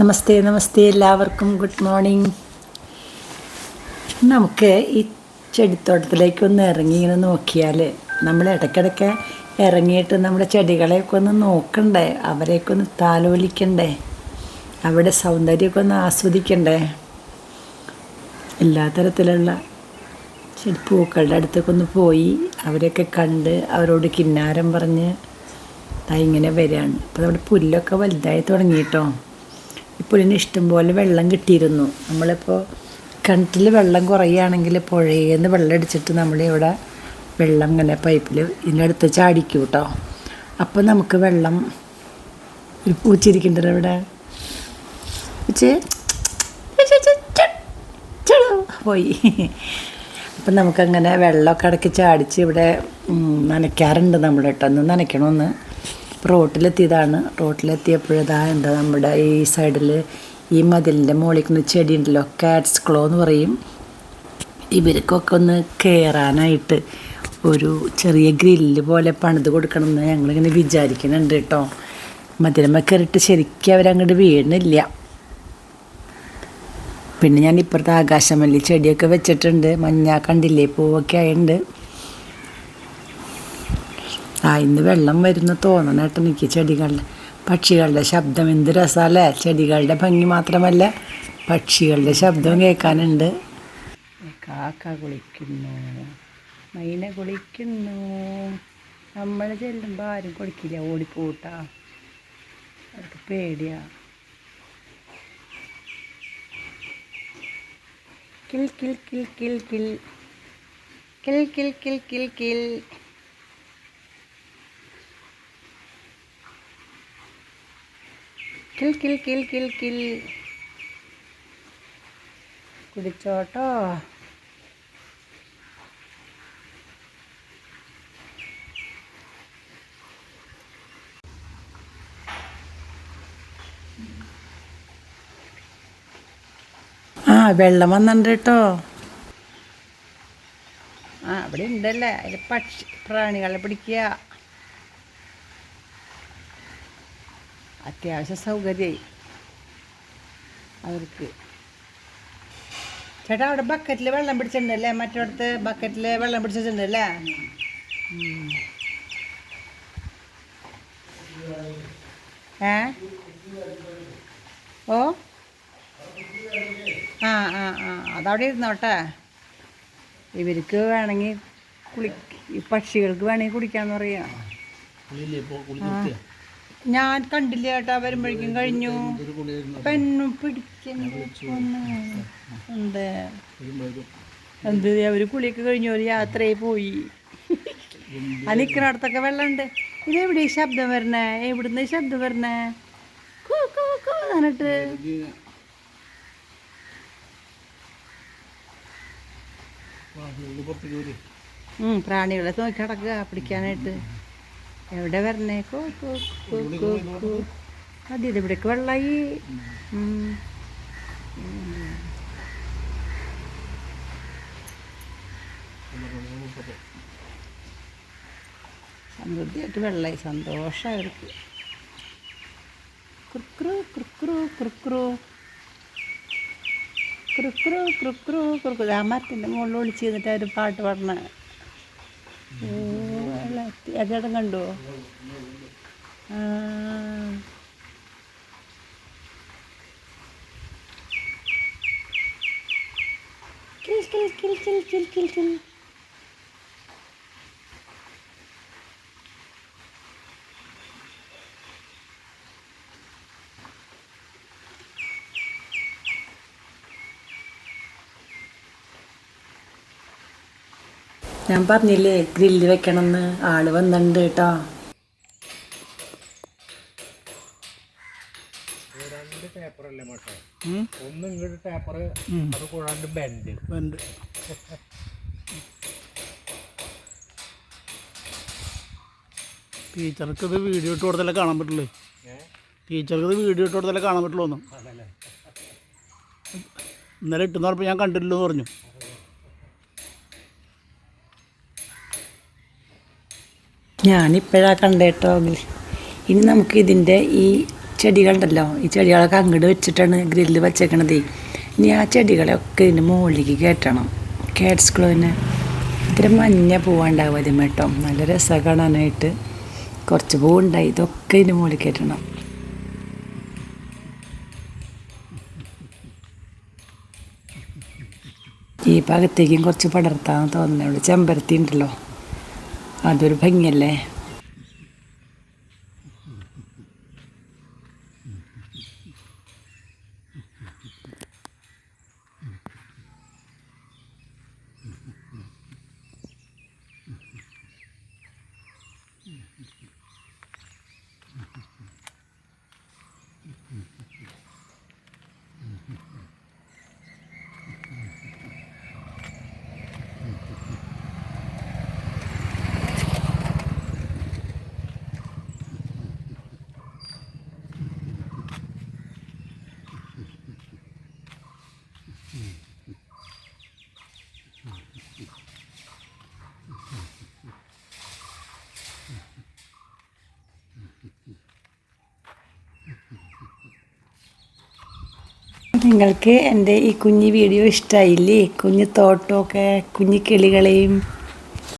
നമസ്തേ നമസ്തേ എല്ലാവർക്കും. Good morning. നമുക്ക് ഈ ചെടിത്തോട്ടത്തിലേക്ക് ഒന്ന് ഇറങ്ങി ഇങ്ങനെ നോക്കിയാൽ നമ്മൾ ഇടയ്ക്കിടയ്ക്ക് ഇറങ്ങിയിട്ട് നമ്മുടെ ചെടികളെയൊക്കെ ഒന്ന് നോക്കണ്ടേ? അവരെയൊക്കെ ഒന്ന് താലോലിക്കണ്ടേ? അവിടെ സൗന്ദര്യമൊക്കെ ഒന്ന് ആസ്വദിക്കണ്ടേ? എല്ലാ തരത്തിലുള്ള ചെടി പൂക്കളുടെ അടുത്തൊക്കെ ഒന്ന് പോയി അവരെയൊക്കെ കണ്ട് അവരോട് കിന്നാരം പറഞ്ഞ് ഇങ്ങനെ വരികയാണ് അപ്പോൾ നമ്മുടെ പുല്ലൊക്കെ വലുതായി തുടങ്ങിയിട്ടോ? പുല്ലിന് ഇഷ്ടംപോലെ വെള്ളം കിട്ടിയിരുന്നു. നമ്മളിപ്പോൾ കിണറ്റിൽ വെള്ളം കുറയുകയാണെങ്കിൽ പുഴയിൽ നിന്ന് വെള്ളം അടിച്ചിട്ട് നമ്മളിവിടെ വെള്ളം ഇങ്ങനെ പൈപ്പിൽ ഇതിന്റെ അടുത്ത് ചാടിക്കും കേട്ടോ അപ്പോൾ നമുക്ക് വെള്ളം ഒരു പൂച്ചിരിക്കണ്ടല്ലോ ഇവിടെ? പോയി. അപ്പം നമുക്കങ്ങനെ വെള്ളമൊക്കെ ഇടയ്ക്ക് ചാടിച്ച് ഇവിടെ നനയ്ക്കാറുണ്ട് നമ്മൾ കേട്ടോ. ഒന്ന് നനയ്ക്കണമെന്ന് റോട്ടിലെത്തിയതാണ്. റോട്ടിലെത്തിയപ്പോഴതാ എന്താ നമ്മുടെ ഈ സൈഡിൽ ഈ മതിലിന്റെ മുകളിൽ ചെടി ഉണ്ടല്ലോ കാറ്റ്സ് ക്ലോ എന്ന് പറയും. ഇവർക്കൊക്കെ ഒന്ന് കയറാനായിട്ട് ഒരു ചെറിയ ഗ്രില്ല് പോലെ പണിത് കൊടുക്കണമെന്ന് ഞങ്ങളിങ്ങനെ വിചാരിക്കുന്നുണ്ട് കേട്ടോ. മതിലമ്മ കയറിയിട്ട് ശരിക്കും അവരങ്ങോട്ട് വീണില്ല. പിന്നെ ഞാൻ ഇപ്പുറത്തെ ആകാശമല്ലി ചെടിയൊക്കെ വെച്ചിട്ടുണ്ട്. മഞ്ഞ കണ്ടില്ലേ? പൂവൊക്കെ ആയിട്ടുണ്ട് ആ ഇന്ന് വെള്ളം വരുന്ന തോന്നണം കേട്ടോ എനിക്ക് ചെടികളുടെ. പക്ഷികളുടെ ശബ്ദം എന്ത് രസമല്ലേ ചെടികളുടെ ഭംഗി മാത്രമല്ല പക്ഷികളുടെ ശബ്ദം കേൾക്കാനുണ്ട്. കാക്ക കുളിക്കുന്നു മൈന കുളിക്കുന്നു. നമ്മൾ ചെല്ലുമ്പോൾ ആരും കുളിക്കില്ല ഓടിപ്പോട്ടാ. അവർക്ക് പേടിയാ. കിൽ കിൽ കിൽ കിൽ കിൽ. കിൽ കിൽ കിൽ കിൽ കിൽ. കിൽ കിൽ കിൽ കിൽ കിൽ. കുടിച്ചോട്ടോ. ആ വെള്ളം വന്നിട്ടുണ്ട് കേട്ടോ. ആ അവിടെ ഉണ്ടല്ലേ. അതിൽ പക്ഷി പ്രാണികളെ പിടിക്കുക. അത്യാവശ്യം സൗകര്യമായി അവർക്ക്. ചേട്ടാ അവിടെ ബക്കറ്റിൽ വെള്ളം പിടിച്ചിട്ടുണ്ടല്ലേ? മറ്റടുത്ത് ബക്കറ്റിൽ വെള്ളം പിടിച്ചിട്ടുണ്ടല്ലേ. ഏ? ഓ? ആ ആ ആ. അതവിടെ ഇരുന്നോട്ടെ. ഇവർക്ക് വേണമെങ്കിൽ കുളി പക്ഷികൾക്ക് വേണമെങ്കിൽ കുടിക്കാന്ന് പറയാം. ഞാൻ കണ്ടില്ല ചേട്ടാ വരുമ്പോഴേക്കും കഴിഞ്ഞു. പെണ്ണും പിടിക്കുന്നു ഉണ്ട് എന്ത്? അവർ കുളിയൊക്കെ കഴിഞ്ഞു ഒരു യാത്രയായി പോയി. ആ നിൽക്കുന്നിടത്തൊക്കെ വെള്ളമുണ്ട്. ഇത് എവിടെ ശബ്ദം വരണേ? എവിടുന്ന് ശബ്ദം വരണേ? എന്നിട്ട് പ്രാണികളെ നോക്കി കിടക്കുക പിടിക്കാനായിട്ട്. എവിടെ വരണേക്കോ അതെ ഇത് ഇവിടേക്ക് വെള്ളമായി സമൃദ്ധിയായിട്ട് വെള്ളമായി സന്തോഷമായി അവർക്ക് ക്രിക്രു ക്രിക്രു ക്രിക്രു ക്രിക്രു ക്രിക്രു ക്രിക്രു ആ മരത്തിന്റെ മുകളിൽ ഒളിച്ച് ചെന്നിട്ട് അവർ പാട്ട് പാടണ അതേടം കണ്ടോ ആ. കിൽ കിൽ കിൽ കിൽ കിൽ കിൽ കിൽ ഞാൻ പറഞ്ഞില്ലേ ഗ്രില്ല് വെക്കണമെന്ന് ആൾ വന്നിട്ടുണ്ട് കേട്ടോ ഒന്ന് ഇങ്ങോട്ട് പേപ്പർ അത് കൂടാണ്ട് ബെൻഡ്. ബെൻഡ്. ടീച്ചർക്ക് ഇത് വീഡിയോ ഇട്ട് കൊടുത്തല്ലേ കാണാൻ പറ്റുള്ളൂ. ടീച്ചർക്ക് ഇത് വീഡിയോ ഇട്ട് കൊടുത്തല്ലേ കാണാൻ പറ്റുള്ളൂ ഒന്നും ഇന്നലെ ഇട്ടെന്ന് പറഞ്ഞപ്പോൾ ഞാൻ കണ്ടിട്ടില്ലെന്ന് എന്ന് പറഞ്ഞു. ഞാനിപ്പോഴാ കണ്ടേട്ടോ ഇനി നമുക്ക് ഇതിന്റെ ഈ ചെടികളുണ്ടല്ലോ ഈ ചെടികളൊക്കെ അങ്ങോട്ട് വെച്ചിട്ടാണ് ഗ്രില്ല് വച്ചേക്കണത്. ഇനി ആ ചെടികളെയൊക്കെ ഇതിന് മുകളിലേക്ക് കയറ്റണം. കാറ്റ്സ് ക്ലോവിന് ഇത്തിരി മഞ്ഞ പൂവുണ്ടാവും അതിന് കേട്ടോ. നല്ല രസമാണ് കാണാനായിട്ട്. കുറച്ച് പൂവുണ്ടായി ഇതൊക്കെ ഇതിന് മുകളിൽ കയറ്റണം. ഈ ഭാഗത്തേക്കും കുറച്ച് പടർത്താന്ന് തോന്നുന്നു ഉള്ളൂ ചെമ്പരത്തി ഉണ്ടല്ലോ. അതൊരു ഭംഗിയല്ലേ? നിങ്ങൾക്ക് എന്റെ ഈ കുഞ്ഞു വീഡിയോ ഇഷ്ടമായില്ലേ കുഞ്ഞു തോട്ടമൊക്കെ കുഞ്ഞു കിളികളെയും